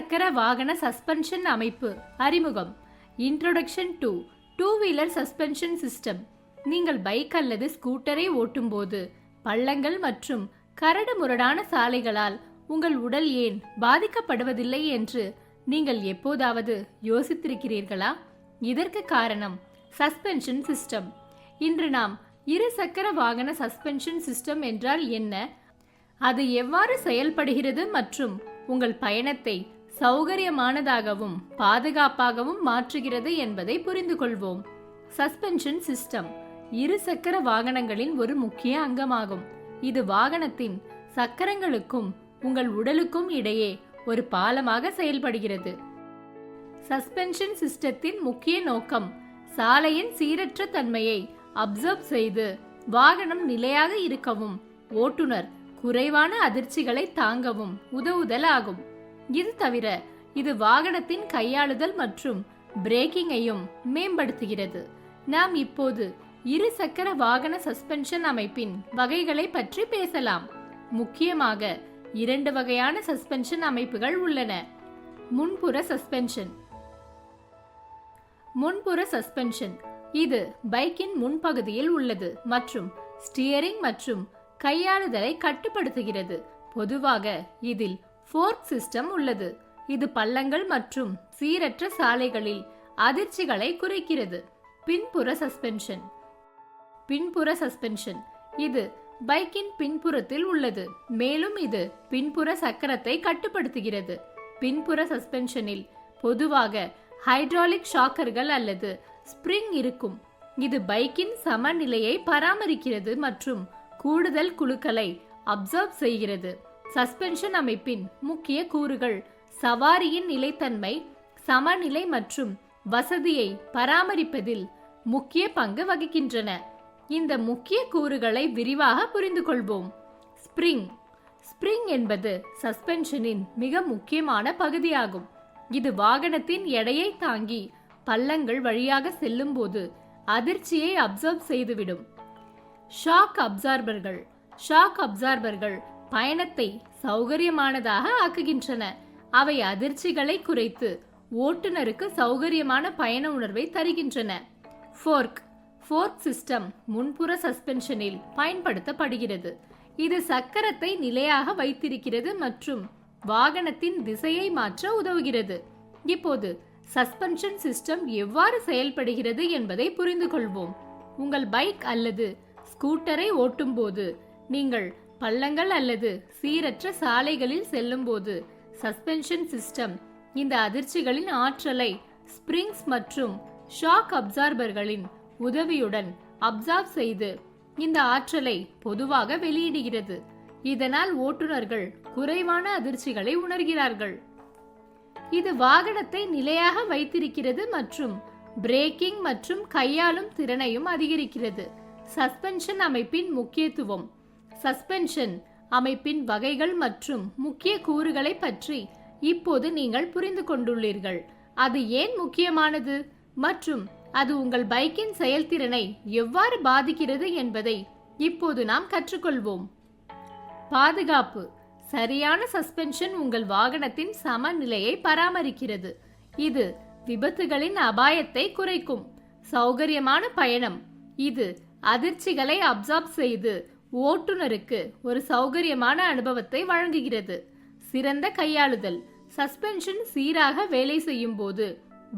சக்கர வாகன சஸ்பென்ஷன் அமைப்பு. அறிமுகம். Introduction to two wheeler suspension system நீங்கள் பைக் அல்லது ஸ்கூட்டரை ஓட்டும்போது பள்ளங்கள் மற்றும் கரடு முரடான சாலைகளால் உங்கள் உடல் ஏன் பாதிக்கப்படுவதில்லை என்று நீங்கள் எப்போதாவது யோசித்திருக்கிறீர்களா? இதற்கு காரணம் சஸ்பென்ஷன் சிஸ்டம் இன்று நாம் இரு சக்கர வாகன சஸ்பென்ஷன் சிஸ்டம் என்றால் என்ன? அது எவ்வாறு செயல்படுகிறது மற்றும் உங்கள் பயணத்தை சௌகரியமானதாகவும் பாதுகாப்பாகவும் மாற்றுகிறது என்பதை புரிந்து கொள்வோம். சஸ்பென்ஷன் சிஸ்டம் இரு சக்கர வாகனங்களின் ஒரு முக்கிய அங்கமாகும். இது வாகனத்தின் சக்கரங்களுக்கும் உங்கள் உடலுக்கும் இடையே ஒரு பாலமாக செயல்படுகிறது. சஸ்பென்ஷன் சிஸ்டத்தின் முக்கிய நோக்கம் சாலையின் சீரற்ற தன்மையை அப்சர்வ் செய்து வாகனம் நிலையாக இருக்கவும் ஓட்டுநர் குறைவான அதிர்ச்சிகளை தாங்கவும் உதவுதல் ஆகும் இது தவிர இது வாகனத்தின் கையாளுதல் மற்றும் பிரேக்கிங்கையும் மேம்படுத்துகிறது. நாம் இப்போது இரு சக்கர வாகன சஸ்பென்ஷன் அமைப்பின் வகைகளை பற்றி பேசலாம். முக்கியமாக இரண்டு வகையான சஸ்பென்ஷன் அமைப்புகள் உள்ளன. முன்புற சஸ்பென்ஷன். முன்புற சஸ்பென்ஷன். இது பைக்கின் முன்பகுதியில் உள்ளது மற்றும் ஸ்டியரிங் மற்றும் கையாளுதலை கட்டுப்படுத்துகிறது. பொதுவாக இதில் ஃபோர்க் சிஸ்டம் உள்ளது. இது பள்ளங்கள் மற்றும் சீரற்ற சாலைகளில் அதிர்ச்சிகளை குறைக்கிறது. பின்புற சஸ்பென்ஷன். பின்புற சஸ்பென்ஷன். இது பைக்கின் பின்புறத்தில் உள்ளது. மேலும் இது பின்புற சக்கரத்தை கட்டுப்படுத்துகிறது. பின்புற சஸ்பென்ஷனில் பொதுவாக ஹைட்ராலிக் ஷாக்கர்கள் அல்லது ஸ்ப்ரிங் இருக்கும். இது பைக்கின் சமநிலையை பராமரிக்கிறது மற்றும் கூடுதல் குழுக்களை அப்சர்வ் செய்கிறது. சஸ்பென்ஷன் அமைப்பின் முக்கிய கூறுகள் சவாரியின் நிலைத்தன்மை சமநிலை மற்றும் வசதியை பராமரிப்பதில் முக்கிய பங்கு வகிக்கின்றன. இந்த முக்கிய கூறுகளை விரிவாக புரிந்து கொள்வோம். ஸ்ப்ரிங். ஸ்ப்ரிங் என்பது சஸ்பென்ஷனின் மிக முக்கியமான பகுதியாகும். இது வாகனத்தின் எடையை தாங்கி பள்ளங்கள் வழியாக செல்லும்போது அதிர்ச்சியை அப்சர்வ் செய்துவிடும். ஷாக் அப்சார்பர்கள். ஷாக் அப்சார்பர்கள் பயணத்தை சௌகரியமானதாக ஆக்குகின்றன. அவை அதிர்ச்சிகளை குறைத்து ஓட்டுநருக்கு சௌகரியமான பயண உணர்வை தருகின்றன. ஃபோர்க் ஃபோர்க் சிஸ்டம் முன்புற சஸ்பென்ஷனில் பயன்படுத்தப்படுகிறது. இது சக்கரத்தை நிலையாக வைத்திருக்கிறது மற்றும் வாகனத்தின் திசையை மாற்ற உதவுகிறது. இப்போது சஸ்பென்ஷன் சிஸ்டம் எவ்வாறு செயல்படுகிறது என்பதை புரிந்து கொள்வோம் உங்கள் பைக் அல்லது ஸ்கூட்டரை ஓட்டும்போது நீங்கள் பள்ளங்கள் அல்லது சீரற்ற சாலைகளில் செல்லும்போது சஸ்பென்ஷன் சிஸ்டம் இந்த அதிர்ச்சிகளின் ஆற்றலை ஸ்ப்ரிங்ஸ் மற்றும் ஷாக் அப்சார்பர்களின் உதவியுடன் அப்சார்ப் செய்து இந்த ஆற்றலை பொதுவாக வெளியிடுகிறது. இதனால் ஓட்டுநர்கள் குறைவான அதிர்ச்சிகளை உணர்கிறார்கள். இது வாகனத்தை நிலையாக வைத்திருக்கிறது மற்றும் பிரேக்கிங் மற்றும் கையாளும் திறனையும் அதிகரிக்கிறது. சஸ்பென்ஷன் அமைப்பின் முக்கியத்துவம் சஸ்பென்ஷன் அமைப்பின் வகைகள் மற்றும் முக்கிய கூறுகளை பற்றி இப்போது நீங்கள் புரிந்து கொண்டுள்ளீர்கள். அது ஏன் முக்கியமானது? மற்றும் அது உங்கள் பைக்கின் செயல்திறனை எவ்வாறு பாதிக்கிறது என்பதை இப்போது நாம் கற்றுக்கொள்வோம். பாதுகாப்பு. சரியான சஸ்பென்ஷன் உங்கள் வாகனத்தின் சமநிலையை பராமரிக்கிறது. இது விபத்துகளின் அபாயத்தை குறைக்கும். சௌகரியமான பயணம். இது அதிர்ச்சிகளை அப்சார்ப் செய்து ஓட்டுநருக்கு ஒரு சௌகரியமான அனுபவத்தை வழங்குகிறது. சிறந்த கையாளுதல் சஸ்பென்ஷன் சீராக வேலை செய்யும் போது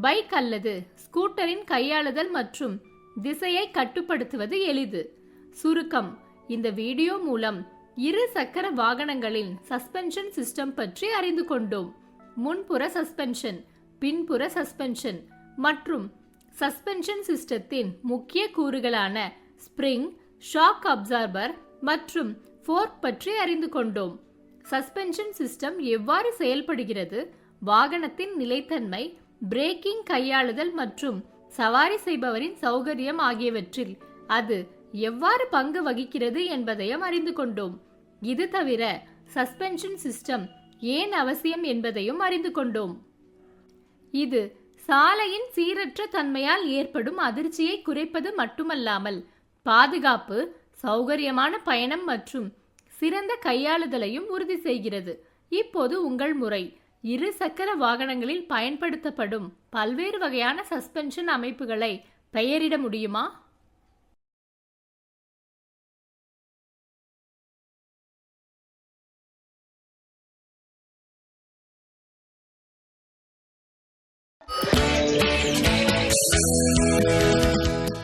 பைக் அல்லது ஸ்கூட்டரின் கையாளுதல் மற்றும் திசையை கட்டுப்படுத்துவது எளிது. சுருக்கம் இந்த வீடியோ மூலம் இரு சக்கர வாகனங்களின் சஸ்பென்ஷன் சிஸ்டம் பற்றி அறிந்து கொண்டோம். முன்புற சஸ்பென்ஷன் பின்புற சஸ்பென்ஷன் மற்றும் சஸ்பென்ஷன் சிஸ்டத்தின் முக்கிய கூறுகளான ஸ்ப்ரிங் ஷாக் அப்சார்பர் மற்றும் ஃபோர்க் பற்றி அறிந்து கொண்டோம். சஸ்பென்ஷன் சிஸ்டம் எவ்வாறு செயல்படுகிறது? வாகனத்தின் நிலைத்தன்மை பிரேக்கிங் கையாளுதல் மற்றும் சவாரி செய்பவரின் சௌகரியம் ஆகியவற்றில் அது எவ்வாறு பங்கு வகிக்கிறது என்பதையும் அறிந்து கொண்டோம். இது தவிர சஸ்பென்ஷன் சிஸ்டம் ஏன் அவசியம் என்பதையும் அறிந்து கொண்டோம். இது சாலையின் சீரற்ற தன்மையால் ஏற்படும் அதிர்ச்சியை குறைப்பது மட்டுமல்லாமல் பாதுகாப்பு சௌகரியமான பயணம் மற்றும் சிறந்த கையாளுதலையும் உறுதி செய்கிறது. இப்போது உங்கள் முறை. இரு சக்கர வாகனங்களில் பயன்படுத்தப்படும் பல்வேறு வகையான சஸ்பென்ஷன் அமைப்புகளை பெயரிட முடியுமா?